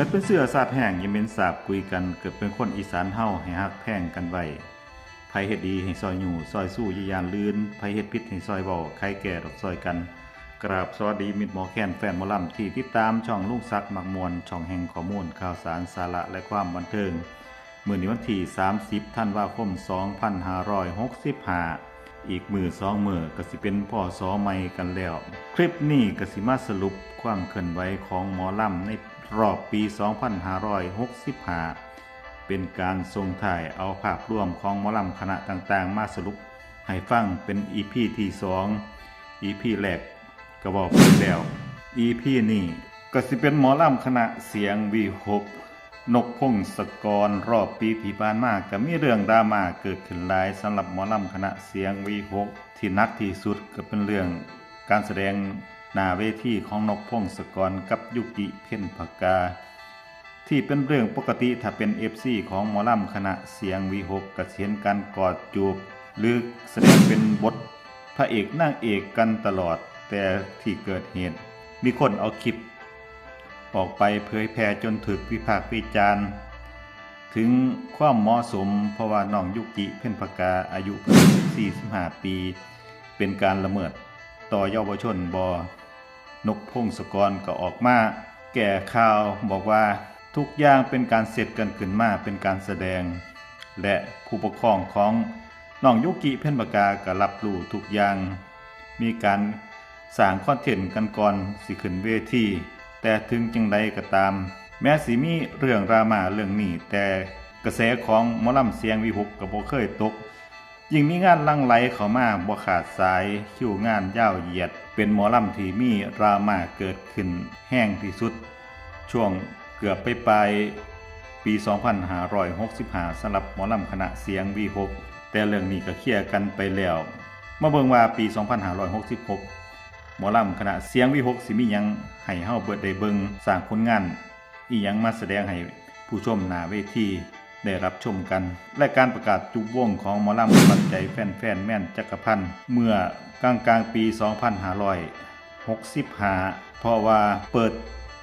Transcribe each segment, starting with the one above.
กิดเป็นเสื้อสาดแห้งยังเป็นสาบคุยกัน เกิดเป็นคนอีสานเฮาให้ฮักแพงกันไว้ไผเฮ็ดดีให้ซอยอยู่ซอยสู้ยายานลื่นไผเฮ็ดผิดให้ซอยเว้าใครแก่ดอกซอยกัน กราบสวัสดีมิตรหมอแคนแฟนหมอลำที่ติดตามช่องลุงซักมักมวลช่องแห่งข้อมูลข่าวสารสาระและความบันเทิงมื้อนี้วันที่ 30ธันว่าคม 2565 อีกมือสองมือก็สิเป็นพ่อสอใหม่กันแล้ว คลิปนี้ก็สิมาสรุปความเคลื่อนไหวของหมอลำในรอบปี 2565 เป็นการทรงถ่ายเอาภาพรวมของหมอลำคณะต่างๆ มาสรุปให้ฟังเป็น EP ที่2 EP แรกก็บอกไปแล้ว EP นี้ก็สิเป็นหมอลำคณะเสียง V6 นกพงศกรรอบปีที่ผ่านมาก็มีเรื่องดราม่าเกิดขึ้นหลายสำหรับหมอลำคณะเสียง V6 ที่นักที่สุดก็เป็นเรื่องการแสดงหน้าเวทีของนกพงศกรกับยุกิเพ่นพกา ที่เป็นเรื่องปกติถ้าเป็น FC ของหมอลำคณะเสียง V6 กเสียนการกอดจูบหรือแสดงเป็นบทพระเอกนางเอกกันตลอดแต่ที่เกิดเหตุ มีคนเอาคลิป ออกไปเผยแพร่จนถึกวิพากษ์วิจารณ์ ถึงความเหมาะสมเพราะว่าน้องยุกิเพ่นพกาอายุเพิ่ง45 ปี เป็นการละเมิดต่อเยาวชนบอนกพงศกรก็ออกมาแก่ข่าวบอกว่าทุกอย่างเป็นการเสร็จกันขึ้นมาเป็นการแสดง และผู้ปกครองของน้องยุกิเพ่นปากาก็รับรู้ทุกอย่าง มีการสร้างคอนเทนต์กันก่อนสิขึ้นเวที แต่ถึงจังใดก็ตาม แม้สิมีเรื่องรามาเรื่องนี้ แต่กระแสของหมอลำเสียงวิหกก็บ่เคยตก ยิ่งมีงานลังไหลเข้ามาบ่ขาดสายคิวงานยาวเหยียด เป็นหมอลำที่มีรามาเกิดขึ้นแห้งที่สุด ช่วงเกือบไปปลายปี 2565สำหรับหมอลำคณะเสียง V6 แต่เรื่องนี้ก็เคลียร์กันไปแล้ว มาเบิ่งว่าปี 2566 หมอลำคณะเสียง V6 สิมียังให้เฮาเบิดได้เบิงสร้างผลงานอีหยังมาแสดงให้ผู้ชมหน้าเวทีได้รับชมกัน และการประกาศจุบวงของหมอลำปันใจแฟนๆแม่นจักรพันธ์เมื่อกลางกลางปี 2565 เพราะว่าเปิด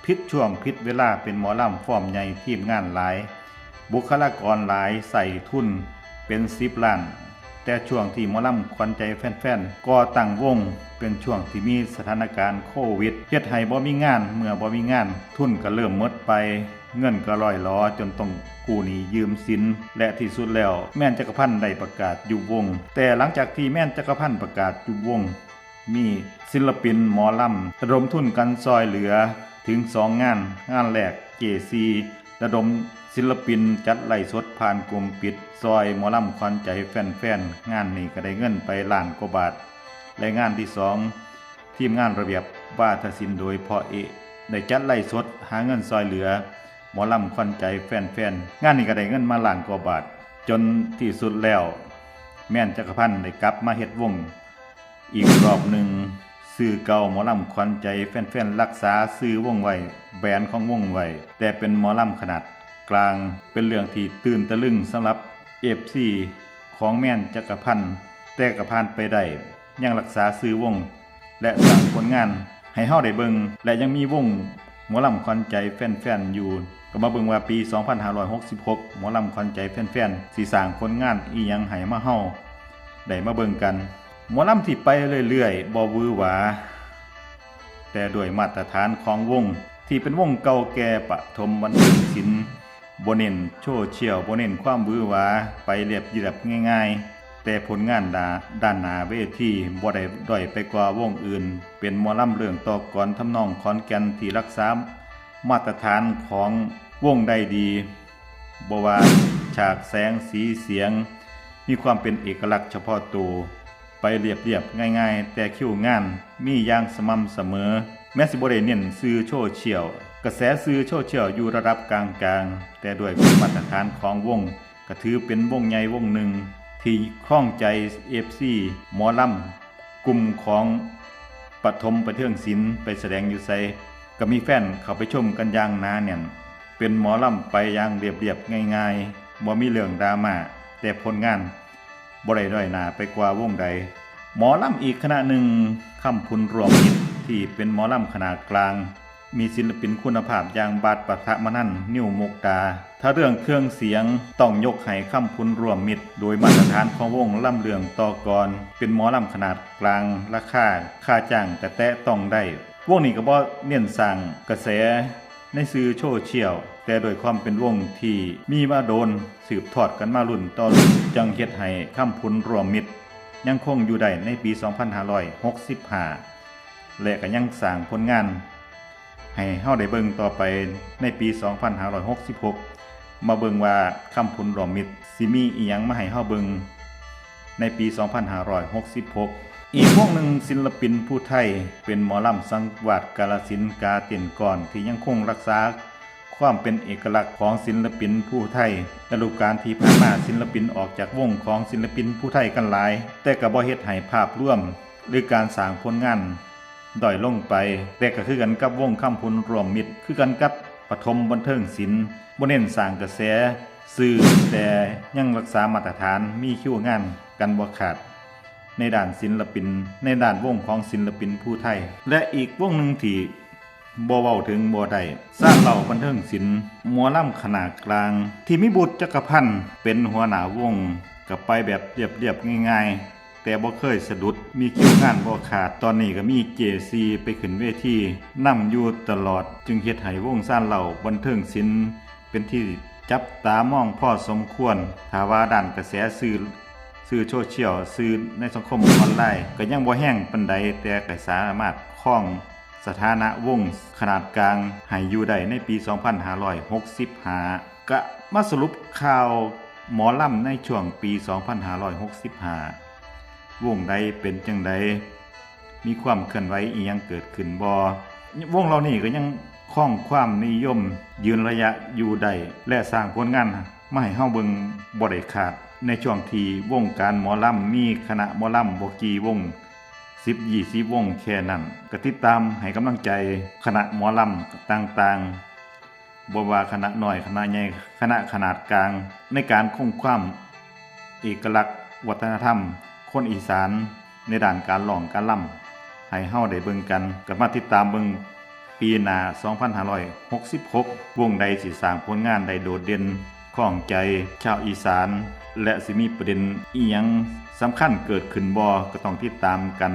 พิษช่วงพิษเวลาเป็นหมอลำฟอร์มใหญ่ทีมงานหลาย บุคลากรหลายใส่ทุนเป็นสิบล้าน แต่ช่วงที่หมอลำควันใจแฟนๆก่อตั้งวง เป็นช่วงที่มีสถานการณ์โควิดเฮ็ดให้บ่มีงาน เมื่อบ่มีงาน ทุนก็เริ่มหมดไป เงินก็ลอยล้อจนต้องกู้หนี้ยืมสิน และที่สุดแล้วแม่นจักรพันธ์ได้ประกาศยุบวง แต่หลังจากที่แม่นจักรพันธ์ประกาศยุบวง มีศิลปินหมอลำระดมทุนกันซอยเหลือถึงสองงาน งานแรกเจซี ระดมศิลปินจัดไล่สดผ่านกลุ่มปิด ซอยหมอลำควันใจแฟนๆ งานนี้ก็ได้เงินไปล้านกว่าบาท และงานที่สองทีมงานระเบียบวาทศิลป์โดยพ่อเอได้จัดไล่สดหาเงินซอยเหลือ หมอลำควันใจแฟนๆ งานนี้ก็ได้เงินมาล้านกว่าบาท จนที่สุดแล้ว แม่นจักรพันธ์ได้กลับมาเฮ็ดวง อีกรอบหนึ่ง ซื้อเก่าหมอลำควันใจแฟนๆรักษาซื้อวงไวแบรนด์ของวงไวแต่เป็นหมอลำขนาดกลางเป็นเรื่องที่ตื่นตะลึงสำหรับเอฟซีของแม่นจักรพันธ์แต่กระพานไปได้ยังรักษาซื้อวง และสร้างผลงานให้เฮาได้เบิงและยังมีวงหมอลำควันใจแฟนๆอยู่ก็มาเบิ่งว่าปี 2566 หมอลำควันใจแฟนๆสิสร้างผลงานอีหยังให้มาเฮาได้มาเบิ่งกัน หมอลำที่ไปเรื่อยๆบ่วือหวา แต่ด้วยมาตรฐานของวงที่เป็นวงเก่าแก่ปฐมวันศิลป์บ่เน้นโชว์เชี่ยวบ่เน้นความวือหวาไปเรียบเรียบง่ายๆ แต่ผลงานดาด้านหน้าเวทีบ่ได้ด้อยไปกว่าวงอื่น เป็นหมอลำเรื่องต่อกรทำนองขอนแกนที่รักษามาตรฐานของวงได้ดีบว่าฉากแสงสีเสียง มีความเป็นเอกลักษณ์เฉพาะตัว ไปเรียบเรียบง่ายๆ แต่คิวงานมีอย่างสม่ำเสมอ แม้สิบ่ได้เน้นซื้อโชว์เชียว กระแสซื้อโชว์เชียวอยู่ระดับกลางๆ แต่ด้วยมาตรฐานของวงก็ถือเป็นวงใหญ่วงหนึ่ง ที่คล้องใจ FC หมอลำกลุ่มของปฐมประเทืองศิลป์ไปแสดงอยู่ไสก็มีแฟนเข้าไปชมกันอย่างนาแน่นเป็นหมอลำไปอย่างเรียบๆง่ายๆบ่มีเรื่องดราม่าแต่ผลงาน บ่ได้ด้อยหน้าไปกว่าวงใด หมอลำอีกคณะหนึ่งคำพุนรวมมิตรที่เป็นหมอลำขนาดกลาง มีศิลปินคุณภาพอย่างบาทปะทะมนันนิวมกดา ถ้าเรื่องเครื่องเสียงต้องยกให้คำพุนรวมมิตร โดยมาตรฐานของวงล่ำเรืองต่อกร เป็นหมอลำขนาดกลางราคาค่าจ้างแต่แตะต้องได้ วงนี้ก็บ่เน้นสร้างกระแสในสื่อโซเชียล แต่โดยความเป็นวงที่มีมาโดนสืบทอดกันมารุ่นต่อรุ่นจังเฮ็ดให้คำพุนรวมมิตร ยังคงอยู่ได้ในปี 2565 และก็ยังสร้างผลงาน ให้เฮาได้เบิ่งต่อไปในปี 2566 มาเบิ่งว่าคำพุนรวมมิตรสิมีอีหยังมาให้เฮาเบิ่งในปี 2566อีกวงหนึ่งศิลปินผู้ไทยเป็นหมอลำสังวาดกาลสินกาเตียนก่อนที่ยังคงรักษา ความเป็นเอกลักษณ์ของศิลปินผู้ไทยฤดูกาลที่ผ่านมาศิลปินออกจากวงของศิลปินผู้ไทยกันหลาย แต่ก็บ่เฮ็ดให้ภาพร่วม หรือการสร้างผลงานด้อยลงไป แต่ก็คือกันกับวงคำพุนรวมมิตร คือกันกับปฐมบันเทิงศิลป์บ่เน้นสร้างกระแสสื่อแต่ยังรักษามาตรฐานมีคิวงานกันบ่ขาด ในด้านศิลปิน ในด้านวงของศิลปินผู้ไทย และอีกวงหนึ่งที่ บ่เว้าถึงบ่ได้สร้างเหล่าบันเทิงศิลป์หมอลำขนาดกลาง ที่มีบุตรจักรพันธ์เป็นหัวหน้าวงกับไปแบบเรียบๆง่ายๆ แต่บ่เคยสะดุดมีคิวงานบ่ขาดตอนนี้ก็มีเจซีไปขึ้นเวทีนำอยู่ตลอด จึงเฮ็ดให้วงสร้างเหล่าบันเทิงศิลป์เป็นที่จับตามองพ่อสมควรถ้าว่าด้านกระแสสื่อสื่อโซเชียลสื่อในสังคมออนไลน์ก็ยังบ่แห้งปานใดแต่ก็สามารถครอง สถานะวงขนาดกลางให้อยู่ได้ในปี 2565ก็มาสรุปข่าวหมอลำในช่วงปี 2565 วงใดเป็นจังใดมีความเคลื่อนไหวอีหยังเกิดขึ้นบ่วงเรานี่ก็ยังคล้องความนิยม ยืนระยะอยู่ได้และสร้างผลงานมาให้เฮาเบิงบ่ได้ขาด ในช่วงที่วงการหมอลำมีคณะหมอลำบกีวง 10 20วงแค่นั้นกติดตามให้กำลังใจคณะหมอลำต่างๆบว่าคณะน้อยคณะใหญ่คณะขนาดกลาง ในการคงความเอกลักษณ์วัฒนธรรม คนอีสานในด้านการร้องการล่ำให้เฮาได้เบิ่งกันก็มาติดตามเบิ่งปีหน้า2566 วงใดสิสร้างผลงานใดโดดเด่นข้องใจชาวอีสาน และสิมีประเด็นอีหยังสำคัญเกิดขึ้นบ่ก็ต้องติดตามกัน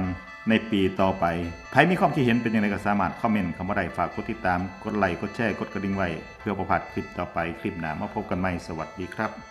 ในปีต่อไปใครมีความคิดเห็นเป็นอย่างไรก็สามารถคอมเมนต์คำว่าใดฝากกดติดตาม กดไลค์ กดแชร์ กดกระดิ่งไว้ เพื่อประพัดคลิปต่อไป คลิปหน้ามาพบกันใหม่ สวัสดีครับ